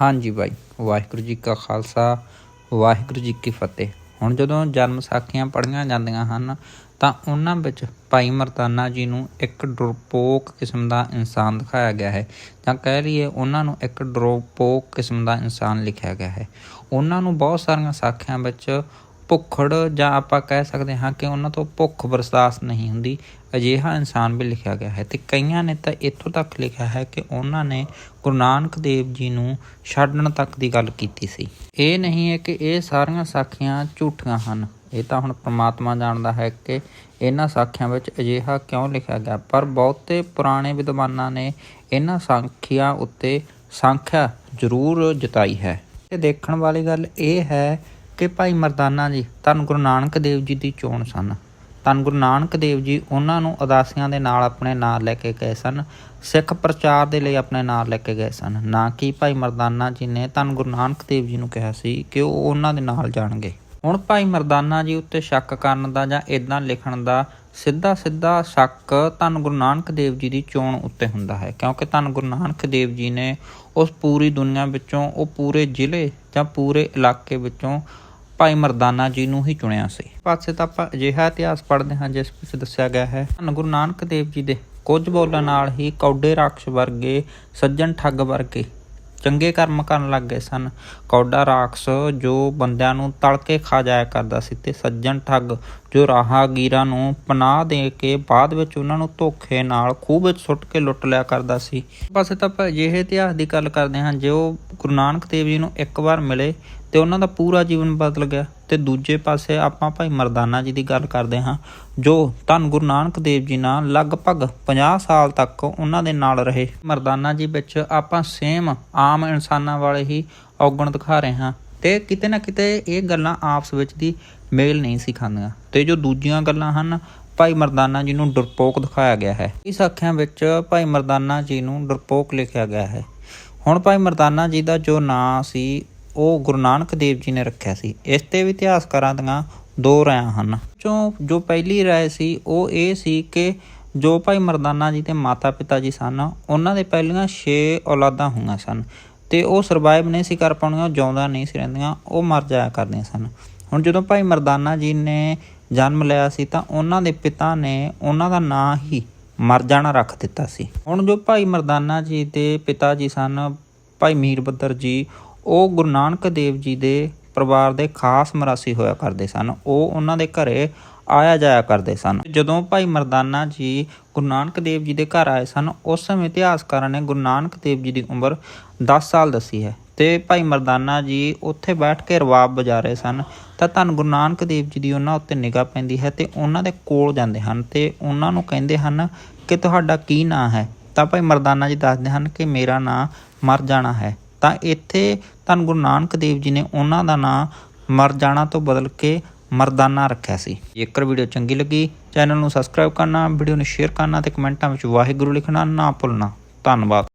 ਹਾਂਜੀ ਬਾਈ, ਵਾਹਿਗੁਰੂ ਜੀ ਕਾ ਖਾਲਸਾ, ਵਾਹਿਗੁਰੂ ਜੀ ਕੀ ਫਤਿਹ। ਹੁਣ ਜਦੋਂ ਜਨਮ ਸਾਖੀਆਂ ਪੜ੍ਹੀਆਂ ਜਾਂਦੀਆਂ ਹਨ, ਤਾਂ ਉਹਨਾਂ ਵਿੱਚ ਭਾਈ ਮਰਤਾਨਾ ਜੀ ਨੂੰ ਇੱਕ ਡਰਪੋਕ ਕਿਸਮ ਦਾ ਇਨਸਾਨ ਦਿਖਾਇਆ ਗਿਆ ਹੈ, ਜਾਂ ਕਹਿ ਲਈਏ ਉਹਨਾਂ ਨੂੰ ਇੱਕ ਡਰਪੋਕ ਕਿਸਮ ਦਾ ਇਨਸਾਨ ਲਿਖਿਆ ਗਿਆ ਹੈ। ਉਹਨਾਂ ਨੂੰ ਬਹੁਤ ਸਾਰੀਆਂ ਸਾਖੀਆਂ ਵਿੱਚ ਭੁੱਖੜ ਜਾਂ ਆਪਾਂ ਕਹਿ ਸਕਦੇ ਹਾਂ ਕਿ ਉਹਨਾਂ ਤੋਂ ਭੁੱਖ ਬਰਦਾਸ਼ਤ ਨਹੀਂ ਹੁੰਦੀ, ਅਜਿਹਾ ਇਨਸਾਨ ਵੀ ਲਿਖਿਆ ਗਿਆ ਹੈ ਤੇ ਕਈਆਂ ਨੇ ਤਾਂ ਇੱਥੋਂ ਤੱਕ ਲਿਖਿਆ ਹੈ ਕਿ ਉਹਨਾਂ ਨੇ ਗੁਰੂ ਨਾਨਕ ਦੇਵ ਜੀ ਨੂੰ ਛੱਡਣ ਤੱਕ ਦੀ ਗੱਲ ਕੀਤੀ ਸੀ। ਇਹ ਨਹੀਂ ਹੈ ਕਿ ਇਹ ਸਾਰੀਆਂ ਸਾਖੀਆਂ ਝੂਠੀਆਂ ਹਨ। ਇਹ ਤਾਂ ਹੁਣ ਪ੍ਰਮਾਤਮਾ ਜਾਣਦਾ ਹੈ ਕਿ ਇਹਨਾਂ ਸਾਖੀਆਂ ਵਿੱਚ ਅਜਿਹਾ ਕਿਉਂ ਲਿਖਿਆ ਗਿਆ, ਪਰ ਬਹੁਤੇ ਪੁਰਾਣੇ ਵਿਦਵਾਨਾਂ ਨੇ ਇਹਨਾਂ ਸਾਖੀਆਂ ਉੱਤੇ ਸੰਖਿਆ ਜ਼ਰੂਰ ਜਤਾਈ ਹੈ। ਤੇ ਦੇਖਣ ਵਾਲੀ ਗੱਲ ਇਹ ਹੈ ਕਿ ਭਾਈ ਮਰਦਾਨਾ ਜੀ, ਧੰਨ ਗੁਰੂ ਨਾਨਕ ਦੇਵ ਜੀ ਦੀ ਚੋਣ ਸਨ। ਧੰਨ ਗੁਰੂ ਨਾਨਕ ਦੇਵ ਜੀ ਉਹਨਾਂ ਨੂੰ ਉਦਾਸੀਆਂ ਦੇ ਨਾਲ ਆਪਣੇ ਨਾਲ ਲੈ ਕੇ ਗਏ ਸਨ, ਸਿੱਖ ਪ੍ਰਚਾਰ ਦੇ ਲਈ ਆਪਣੇ ਨਾਲ ਲੈ ਕੇ ਗਏ ਸਨ। ਨਾ ਕਿ ਭਾਈ ਮਰਦਾਨਾ ਜੀ ਨੇ ਧੰਨ ਗੁਰੂ ਨਾਨਕ ਦੇਵ ਜੀ ਨੂੰ ਕਿਹਾ ਸੀ ਕਿ ਉਹ ਉਹਨਾਂ ਦੇ ਨਾਲ ਜਾਣਗੇ। ਹੁਣ ਭਾਈ ਮਰਦਾਨਾ ਜੀ ਉੱਤੇ ਸ਼ੱਕ ਕਰਨ ਦਾ ਜਾਂ ਇਦਾਂ ਲਿਖਣ ਦਾ ਸਿੱਧਾ ਸਿੱਧਾ ਸ਼ੱਕ ਧੰਨ ਗੁਰੂ ਨਾਨਕ ਦੇਵ ਜੀ ਦੀ ਚੋਣ ਉੱਤੇ ਹੁੰਦਾ ਹੈ, ਕਿਉਂਕਿ ਧੰਨ ਗੁਰੂ ਨਾਨਕ ਦੇਵ ਜੀ ਨੇ ਉਸ ਪੂਰੀ ਦੁਨੀਆ ਵਿੱਚੋਂ, ਉਹ ਪੂਰੇ ਜ਼ਿਲ੍ਹੇ ਜਾਂ ਪੂਰੇ ਇਲਾਕੇ ਵਿੱਚੋਂ ਭਾਈ ਮਰਦਾਨਾ ਜੀ ਨੂੰ ਹੀ ਚੁਣਿਆ ਸੀ। ਪਾਸੇ ਤਾਂ ਆਪਾਂ ਅਜਿਹਾ ਇਤਿਹਾਸ ਪੜ੍ਹਦੇ ਹਾਂ, ਜਿਸ ਵਿੱਚ ਦੱਸਿਆ ਗਿਆ ਹੈ, ਧੰਨ ਗੁਰੂ ਨਾਨਕ ਦੇਵ ਜੀ ਦੇ ਕੁਝ ਬੋਲਣ ਨਾਲ ਹੀ ਕੌਡੇ ਰਾਖਸ਼ ਵਰਗੇ, ਸੱਜਣ ਠੱਗ ਵਰਗੇ ਚੰਗੇ ਕਰਮ ਕਰਨ ਲੱਗ ਗਏ ਸਨ। ਕੌਡਾ ਰਾਖਸ਼ ਜੋ ਬੰਦਿਆਂ ਨੂੰ ਤਲ ਕੇ ਖਾ ਜਾਇਆ ਕਰਦਾ ਸੀ ਤੇ ਸੱਜਣ ਠੱਗ ਜੋ ਰਾਹਾਗੀਰਾਂ ਨੂੰ ਪਨਾਹ ਦੇ ਕੇ ਬਾਅਦ ਵਿੱਚ ਉਹਨਾਂ ਨੂੰ ਧੋਖੇ ਨਾਲ ਖੂਹ ਵਿੱਚ ਸੁੱਟ ਕੇ ਲੁੱਟ ਲਿਆ ਕਰਦਾ ਸੀ। ਪਾਸੇ ਤਾਂ ਆਪਾਂ ਅਜਿਹੇ ਇਤਿਹਾਸ ਦੀ ਗੱਲ ਕਰਦੇ ਹਾਂ, ਜੋ ਗੁਰੂ ਨਾਨਕ ਦੇਵ ਜੀ ਨੂੰ ਇੱਕ ਵਾਰ ਮਿਲੇ ਤੇ ਉਹਨਾਂ ਦਾ ਪੂਰਾ ਜੀਵਨ ਬਦਲ ਗਿਆ। ਤੇ ਦੂਜੇ ਪਾਸੇ ਆਪਾਂ ਭਾਈ ਮਰਦਾਨਾ ਜੀ ਦੀ ਗੱਲ ਕਰਦੇ ਹਾਂ, ਜੋ ਧੰਨ ਗੁਰੂ ਨਾਨਕ ਦੇਵ ਜੀ ਨਾਲ ਲਗਭਗ 50 ਸਾਲ ਤੱਕ ਉਹਨਾਂ ਦੇ ਨਾਲ ਰਹੇ। ਮਰਦਾਨਾ ਜੀ ਵਿੱਚ ਆਪਾਂ ਸੇਮ ਆਮ ਇਨਸਾਨਾਂ ਵਾਲੇ ਹੀ ਔਗਣ ਦਿਖਾ ਰਹੇ ਹਾਂ ਤੇ ਕਿਤੇ ਨਾ ਕਿਤੇ ਇਹ ਗੱਲਾਂ ਆਪਸ ਵਿੱਚ ਦੀ ਮੇਲ ਨਹੀਂ ਸਿਖਾਉਂਦੀਆਂ ਖਾਂਦੀਆਂ। ਤੇ ਜੋ ਦੂਜੀਆਂ ਗੱਲਾਂ ਹਨ, ਭਾਈ ਮਰਦਾਨਾ ਜੀ ਨੂੰ ਡਰਪੋਕ ਦਿਖਾਇਆ ਗਿਆ ਹੈ। ਇਸ ਅੱਖਾਂ ਵਿੱਚ ਭਾਈ ਮਰਦਾਨਾ ਜੀ ਨੂੰ ਡਰਪੋਕ ਲਿਖਿਆ ਗਿਆ ਹੈ। ਹੁਣ ਭਾਈ ਮਰਦਾਨਾ ਜੀ ਦਾ ਜੋ ਨਾਂ ਸੀ ਉਹ ਗੁਰੂ ਨਾਨਕ ਦੇਵ ਜੀ ਨੇ ਰੱਖਿਆ ਸੀ। ਇਸ ਤੇ ਵੀ ਇਤਿਹਾਸਕਾਰਾਂ ਦੀਆਂ ਦੋ ਰਾਇਆਂ ਹਨ। 'ਚੋਂ ਜੋ ਪਹਿਲੀ ਰਾਏ ਸੀ, ਉਹ ਇਹ ਸੀ ਕਿ ਜੋ ਭਾਈ ਮਰਦਾਨਾ ਜੀ ਦੇ ਮਾਤਾ ਪਿਤਾ ਜੀ ਸਨ, ਉਹਨਾਂ ਦੇ ਪਹਿਲੀਆਂ 6 ਔਲਾਦਾਂ ਹੋਈਆਂ ਸਨ ਤੇ ਉਹ ਸਰਵਾਈਵ ਨਹੀਂ ਸੀ ਕਰ ਪਾਉਣੀਆਂ ਜਿਉਂਦਾ ਨਹੀਂ ਸੀ ਰਹਿੰਦੀਆਂ, ਉਹ ਮਰ ਜਾਇਆ ਕਰਦੀਆਂ ਸਨ। ਹੁਣ ਜਦੋਂ ਭਾਈ ਮਰਦਾਨਾ ਜੀ ਨੇ ਜਨਮ ਲਿਆ ਸੀ, ਤਾਂ ਉਹਨਾਂ ਦੇ ਪਿਤਾ ਨੇ ਉਹਨਾਂ ਦਾ ਨਾਂ ਹੀ ਮਰ ਜਾਣਾ ਰੱਖ ਦਿੱਤਾ ਸੀ। ਹੁਣ ਜੋ ਭਾਈ ਮਰਦਾਨਾ ਜੀ ਦੇ ਪਿਤਾ ਜੀ ਸਨ, ਭਾਈ ਮੀਰ ਬੱਦਰ ਜੀ ਉਹ ਗੁਰੂ ਨਾਨਕ ਦੇਵ ਜੀ ਦੇ ਪਰਿਵਾਰ ਦੇ ਖਾਸ ਮਰਾਸੀ ਹੋਇਆ ਕਰਦੇ ਸਨ। ਉਹ ਉਹਨਾਂ ਦੇ ਘਰੇ ਆਇਆ ਜਾਇਆ ਕਰਦੇ ਸਨ। ਜਦੋਂ ਭਾਈ ਮਰਦਾਨਾ ਜੀ ਗੁਰੂ ਨਾਨਕ ਦੇਵ ਜੀ ਦੇ ਘਰ ਆਏ ਸਨ, ਉਸ ਸਮੇਂ ਇਤਿਹਾਸਕਾਰਾਂ ਨੇ ਗੁਰੂ ਨਾਨਕ ਦੇਵ ਜੀ ਦੀ ਉਮਰ 10 ਸਾਲ ਦੱਸੀ ਹੈ ਤੇ ਭਾਈ ਮਰਦਾਨਾ ਜੀ ਉੱਥੇ ਬੈਠ ਕੇ ਰਵਾਬ ਵਜਾ ਰਹੇ ਸਨ। ਤਾਂ ਧੰਨ ਗੁਰੂ ਨਾਨਕ ਦੇਵ ਜੀ ਦੀ ਉਹਨਾਂ ਉੱਤੇ ਨਿਗਾਹ ਪੈਂਦੀ ਹੈ ਤੇ ਉਹਨਾਂ ਦੇ ਕੋਲ ਜਾਂਦੇ ਹਨ ਤੇ ਉਹਨਾਂ ਨੂੰ ਕਹਿੰਦੇ ਹਨ ਕਿ ਤੁਹਾਡਾ ਕੀ ਨਾਂ ਹੈ? ਤਾਂ ਭਾਈ ਮਰਦਾਨਾ ਜੀ ਦੱਸਦੇ ਹਨ ਕਿ ਮੇਰਾ ਨਾਂ ਮਰ ਜਾਣਾ ਹੈ। ਤਾਂ ਇੱਥੇ ਧੰਨ ਗੁਰੂ ਨਾਨਕ ਦੇਵ ਜੀ ਨੇ ਉਹਨਾਂ ਦਾ ਨਾਂ ਮਰ ਜਾਣਾ ਤੋਂ ਬਦਲ ਕੇ ਮਰਦਾਨਾ ਰੱਖਿਆ ਸੀ। ਜੇਕਰ ਵੀਡੀਓ ਚੰਗੀ ਲੱਗੀ, ਚੈਨਲ ਨੂੰ ਸਬਸਕ੍ਰਾਈਬ ਕਰਨਾ, ਵੀਡੀਓ ਨੂੰ ਸ਼ੇਅਰ ਕਰਨਾ ਤੇ ਕਮੈਂਟਾਂ ਵਿੱਚ ਵਾਹਿਗੁਰੂ ਲਿਖਣਾ ਨਾ ਭੁੱਲਣਾ। ਧੰਨਵਾਦ।